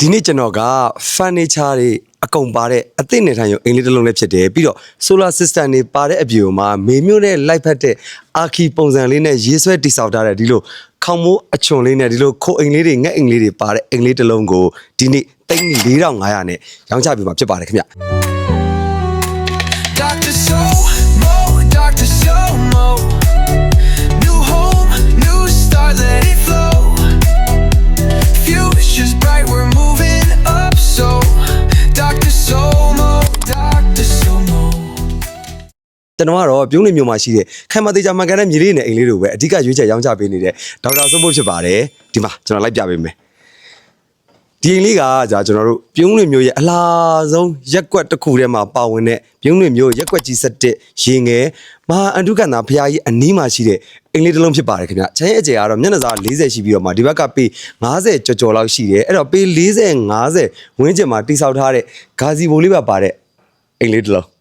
ဒီနေ့ကျွန်တော်က furniture တွေအကုန်ပါတဲ့အသစ်နေထိုင်ရုံအိမ်လေးတစ်လုံးလည်းဖြစ်တယ်ပြီးတော့ solar system တွေပါတဲ့အပြင်မှာမေမျိုးနဲ့လိုက်ဖက်တဲ့အာခီပုံစံလေးနဲ့ရေးဆွဲတိစောက်ထားတဲ့ဒီလိုခေါင်းမိုးအချွန်လေးနဲ့ဒီလိုခိုအိမ်လေးတွေငှက်အိမ်လေးတွေပါတဲ့အိမ်လေးတစ်လုံးကိုဒီနေ့တိတ်4500နဲ့ရောင်းချပေးမှာဖြစ်ပါတယ်ခင်ဗျ ကျွန်တော်ကတော့ပြုံးနေမျိုးမှာရှိတဲ့ခိုင်မသေးချာမှန်ကန်တဲ့မြေလေးနဲ့အိမ်လေးတို့ပဲအဓိကရွေးချယ်ရောင်းချပေးနေတဲ့ဒေါက်တာဆုံးဖို့ဖြစ်ပါတယ်ဒီမှာကျွန်တော်လိုက်ပြပေးမယ်ဒီအိမ်လေးကကြာကျွန်တော်တို့ပြုံးနေမျိုးရဲ့အလားဆုံးရက်ကွက်တစ်ခုထဲမှာပါဝင်တဲ့ပြုံးနေမျိုးရက်ကွက်ကြီး17ရေငယ်မဟာအန္တုကန္တာဖရာကြီးအနီးမှာရှိတဲ့အိမ်လေးတစ်လုံးဖြစ်ပါတယ်ခင်ဗျချမ်းရဲ့အကျယ်ကတော့မျက်နှာစာ40ရှိပြီးတော့မှဒီဘက်ကပေ50ကျော်ကျော်လောက်ရှိတယ်အဲ့တော့ပေ40 50ဝန်းကျင်မှာတိဆောက်ထားတဲ့ဂါစီဘိုလေးပါပါတဲ့အိမ်လေးတစ်လုံး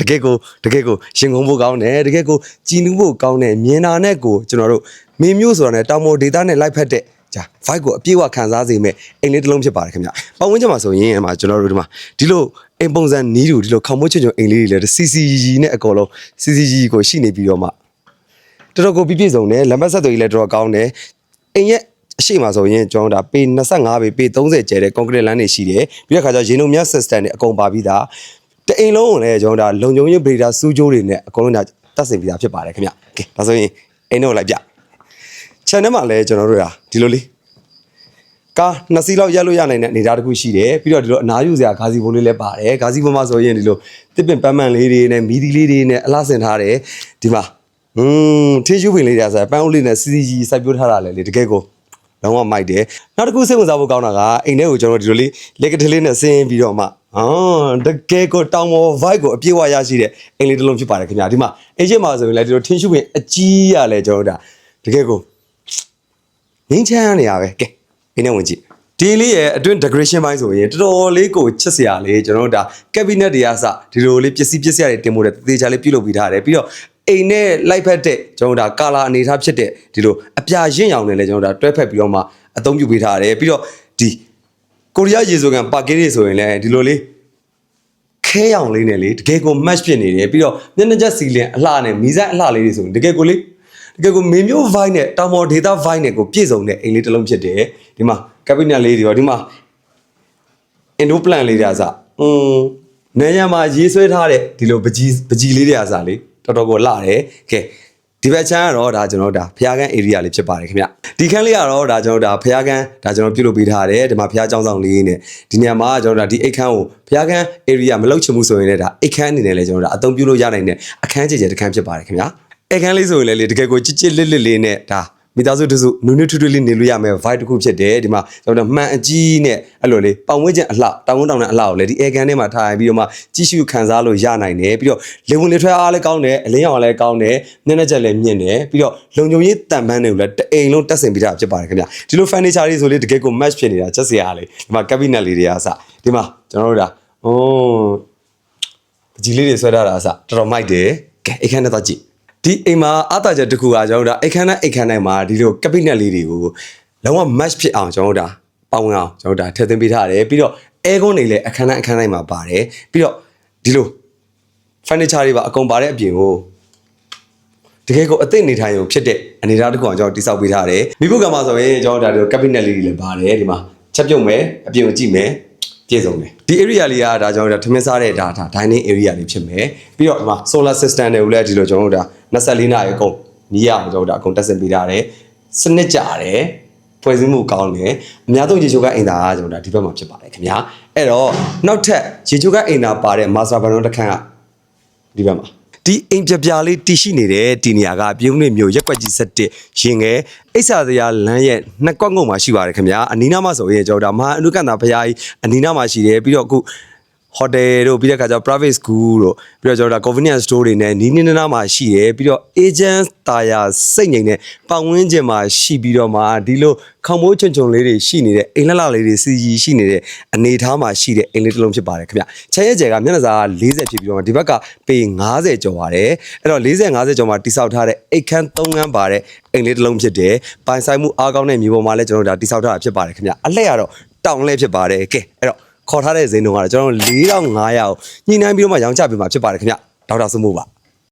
တကယ်ကိုတကယ်ကိုရင်ခုန်ဖို့ကောင်းတယ်တကယ်ကိုကြည်နူးဖို့ကောင်းတယ်မြင်တာနဲ့ကိုကျွန်တော်တို့မေမျိုးဆိုတာနဲ့တောင်ပေါ်ဒေတာနဲ့လိုက်ဖက်တဲ့ဂျာ vibe ကိုအပြည့်အဝခံစားစေမဲ့အိမ်လေးတစ်လုံးဖြစ်ပါတယ်ခင်ဗျ။ပတ်ဝန်းကျင်မှာဆိုရင်အမကျွန်တော်တို့ဒီမှာဒီလိုအိမ်ပုံစံနီးတူဒီလိုခေါင်းမိုးချွတ်ချွတ်အိမ်လေးတွေလည်း CCG နဲ့အကောလုံး CCG ကိုရှိနေပြီးတော့မှတော်တော်ကိုပြည့်ပြည့်စုံတယ်လက်မဆက်သွေးလည်းတော်တော်ကောင်းတယ်အိမ်ရဲ့အရှိမဆိုရင်ကျွန်တော်တို့ဒါပေ25ပေပေ30ကျဲတဲ့ concrete လမ်းတွေရှိတယ်ပြီးတဲ့ခါကျရင်လုံးမြတ် system တွေအကုန်ပါပြီးသား တအိမ်လုံးကိုလည်းကျွန်တော်တို့ဒါလုံခြုံရေးဗေဒါစူးကြိုးတွေနဲ့အကုန်လုံးဒါတတ်ဆင်ပြီးသားဖြစ်ပါတယ်ခင်ဗျ။ကဲဒါဆိုရင်အိမ်တော့လိုက်ပြ channel မှာလည်းကျွန်တော်တို့ဒါဒီလိုလေးကားနှစ်စီးလောက်ရက်လို့ရနိုင်တဲ့အနေအထားတစ်ခုရှိတယ်ပြီးတော့ဒီလိုအနားယူစရာဂါစီဘိုးလေးလည်းပါတယ်ဂါစီဘိုးမှာဆိုရင်ဒီလိုတစ်ပင်ပန်းပန်းလေးတွေနဲ့မီဒီလေးတွေနဲ့အလှဆင်ထားတယ်ဒီမှာอืมထင်းရှူးပင်လေးတွေဆိုပန်းဦးလေးနဲ့စီစီကြီးစိုက်ပျိုးထားတာလည်းလေတကယ်ကိုလုံးဝမိုက်တယ်နောက်တစ်ခုစိတ်ဝင်စားဖို့ကောင်းတာကအိမ်ထဲကိုကျွန်တော်တို့ဒီလိုလေးလက်ကလေးနဲ့ဆင်းပြီးတော့မှ အော်တကယ်ကိုတောင်ပေါ် vibe ကိုအပြည့်အဝရရှိတဲ့အိမ်လေးတစ်လုံးဖြစ်ပါတယ်ခင်ဗျာဒီမှာအိမ်ချင်းမှာဆိုရင်လည်းဒီလိုထင်းရှူးပင်အကြီးရလဲကျွန်တော်တို့ဒါတကယ်ကိုငင်းချမ်းနေရပဲကဲဒီနေ့ဝင်ကြည့်ဒီလေးရဲ့အတွင်း decoration ဘိုင်းဆိုရင်တော်တော်လေးကိုချစ်စရာလေးကျွန်တော်တို့ဒါ cabinet တွေကစဒီလိုလေးပစ္စည်းပစ္စည်းတွေတင်ဖို့တဲ့တေချာလေးပြုလုပ်ပြီးထားတယ်ပြီးတော့အိမ်နဲ့လိုက်ဖက်တဲ့ကျွန်တော်တို့ဒါကာလာအနေထားဖြစ်တဲ့ဒီလိုအပြာရင့်ရောင်နဲ့လည်းကျွန်တော်တို့ဒါတွဲဖက်ပြီးတော့မှအသုံးပြုပေးထားတယ်ပြီးတော့ဒီ ကိုရီးယားရေဆိုကန်ပါကင်းတွေဆိုရင်လည်းဒီလိုလေးခဲရောင်လေးနဲ့လေတကယ်ကို match ဖြစ်နေတယ်ပြီးတော့မျက်နှာချက်စီလင်အလှနဲ့မီးစက်အလှလေးတွေဆိုရင်တကယ်ကိုလေးတကယ်ကိုမေမျိုး vibe နဲ့တာမော် data vibe နဲ့ကိုပြည့်စုံတဲ့အိမ်လေးတစ်လုံးဖြစ်တယ်ဒီမှာ cabinet လေးတွေရောဒီမှာ indo plan လေးတွေအစားอืมနေရမှာရေးဆွဲထားတဲ့ဒီလိုပကြီးပကြီးလေးတွေအစားလေတော်တော်ကိုလှတယ်ကဲ ဒီဘက်ချမ်းကတော့ဒါကျွန်တော်တို့ဒါဖျားကန်း area လေးဖြစ်ပါတယ်ခင်ဗျဒီခန်းလေးကတော့ဒါကျွန်တော်တို့ဒါဖျားကန်းဒါကျွန်တော်ပြုတ်လုပ်ပေးထားတယ်ဒီမှာဖျားကျောင်းဆောင်လေးနဲ့ဒီနေရာမှာကျွန်တော်တို့ဒါဒီအိတ်ခန်းကိုဖျားကန်း area မလောက်ချင်ဘူးဆိုရင်လည်းဒါအိတ်ခန်းအနေနဲ့လည်းကျွန်တော်တို့ဒါအသုံးပြုလို့ရနိုင်တဲ့အခန်းကျကျတစ်ခန်းဖြစ်ပါတယ်ခင်ဗျအိတ်ခန်းလေးဆိုရင်လည်းလေတကယ်ကိုချစ်ချစ်လစ်လစ်လေးနဲ့ဒါ မိသားစုတစုနုနုထွထွလေးနေလို့ရမယ် vibe တစ်ခုဖြစ်တယ်ဒီမှာကျွန်တော်တို့မှန်အကြီးနဲ့အဲ့လိုလေးပတ်ဝန်းကျင်အလှတောင်ဝန်းတောင်နဲ့အလှကိုလည်းဒီ air gun ထဲမှာထားပြီးတော့မှကြည့်ရှုခံစားလို့ရနိုင်တယ်ပြီးတော့လေဝင်လေထွက်အားလည်းကောင်းတယ်အလင်းရောင်လည်းကောင်းတယ်မျက်နှာချက်လည်းမြင့်တယ်ပြီးတော့လုံခြုံရေးတန်ပန်းတွေကိုလည်းတအိမ်လုံးတက်ဆင်ပြီးတာဖြစ်ပါတယ်ခင်ဗျဒီလို furniture တွေဆိုလေတကယ်ကို match ဖြစ်နေတာချက်စရာလေဒီမှာ cabinet လေးတွေအားစဒီမှာကျွန်တော်တို့ဒါဟိုးပကြီးလေးတွေဆွဲထားတာအစတော်တော်မိုက်တယ်ကဲအိတ်ခမ်းနဲ့တော့ကြည့် ဒီအိမ်မှာအတားချက်တစ်ခုကကျွန်တော်တို့ဒါအိတ်ခမ်းနဲ့အိတ်ခမ်းနဲ့မှာဒီလိုကပိနက်လေးတွေကိုလုံးဝ match ဖြစ်အောင်ကျွန်တော်တို့ဒါပေါဝင်အောင်ကျွန်တော်တို့ဒါထည့်သွင်းပေးထားတယ်ပြီးတော့ air con တွေလည်းအခန်းနဲ့အခန်းတိုင်းမှာပါတယ်ပြီးတော့ဒီလို furniture တွေပါအကုန်ပါတဲ့အပြင်ကိုတကယ်ကိုအသိနေထိုင်ရုံဖြစ်တဲ့အနေအထားတစ်ခုအောင်ကျွန်တော်တိစောက်ပေးထားတယ်မိဖို့ကံမှာဆိုရင်ကျွန်တော်တို့ဒါဒီလို cabinet လေးတွေလည်းပါတယ်ဒီမှာချက်ပြုတ်မယ်အပြင်ကိုကြည့်မယ် ပြည့်စုံတယ်ဒီ area လေးကဒါကျွန်တော်တို့ဒါထမင်းစားတဲ့ဒါဒါ dining area လေးဖြစ်မယ်ပြီးတော့ဒီမှာ solar system တွေကိုလည်းဒီလိုကျွန်တော်တို့ဒါ24နာရီအကုန်နီးရအောင်ကျွန်တော်တို့ဒါအကုန်တက်ဆင်ပေးထားတယ်စနစ်ကြတယ်ဖွဲ့စည်းမှုကောင်းတယ်အများဆုံးရေချိုးကအိမ်သာကကျွန်တော်တို့ဒါဒီဘက်မှာဖြစ်ပါတယ်ခင်ဗျာအဲ့တော့နောက်ထပ်ရေချိုးကအိမ်သာပါတဲ့ master bedroom တစ်ခန်းကဒီဘက်မှာ ဒီအိမ်ပြပြလေးတည်ရှိနေတဲ့ဒီနေရာကပြုံးနေမျိုးရက်ွက်ကြီး7ရင်ငယ်အိဆာစရာလမ်းရဲ့နှစ်ကွက်ငုံမှာရှိပါတယ်ခင်ဗျာအနီးနားမှာဆိုရင်ကျွန်တော်တို့ဒါမဟာအနုကန္တာဖရားကြီးအနီးနားမှာရှိတယ်ပြီးတော့အခု hotel တို့ပြီးတဲ့ခါကျတော့ private school တို့ပြီးတော့ကျွန်တော်တို့ convenience store တွေနဲ့နီးနီးနားနားမှာရှိရယ်ပြီးတော့ agent တာယာစိတ်ငြိမ်တဲ့ပတ်ဝန်းကျင်မှာရှိပြီးတော့မှဒီလိုခေါမိုးချုံချုံလေးတွေရှိနေတဲ့အိမ်လှလှလေးတွေစီစီရှိနေတဲ့အနေအထားမှာရှိတဲ့အိမ်လေးတစ်လုံးဖြစ်ပါတယ်ခင်ဗျချဲရဲကျယ်ကမျက်နှာစာက40ဖြစ်ပြီးတော့မှဒီဘက်ကပေ90ကျော်ပါတယ်အဲ့တော့40 50ကျော်မှာတိဆောက်ထားတဲ့အိတ်ခမ်း3ခန်းပါတဲ့အိမ်လေးတစ်လုံးဖြစ်တယ်ပိုင်ဆိုင်မှုအားကောင်းတဲ့မြေပေါ်မှာလည်းကျွန်တော်တို့ဒါတိဆောက်ထားတာဖြစ်ပါတယ်ခင်ဗျအလှည့်ကတော့တောင်းလဲဖြစ်ပါတယ်ကဲအဲ့တော့ ခေါ်ထားတဲ့ဈေးနှုန်းကတော့ကျွန်တော်တို့4500ကိုညှိနှိုင်းပြီးတော့မှရောင်းချပေးမှာဖြစ်ပါတယ်ခင်ဗျဒေါက်တာစမိုးပါ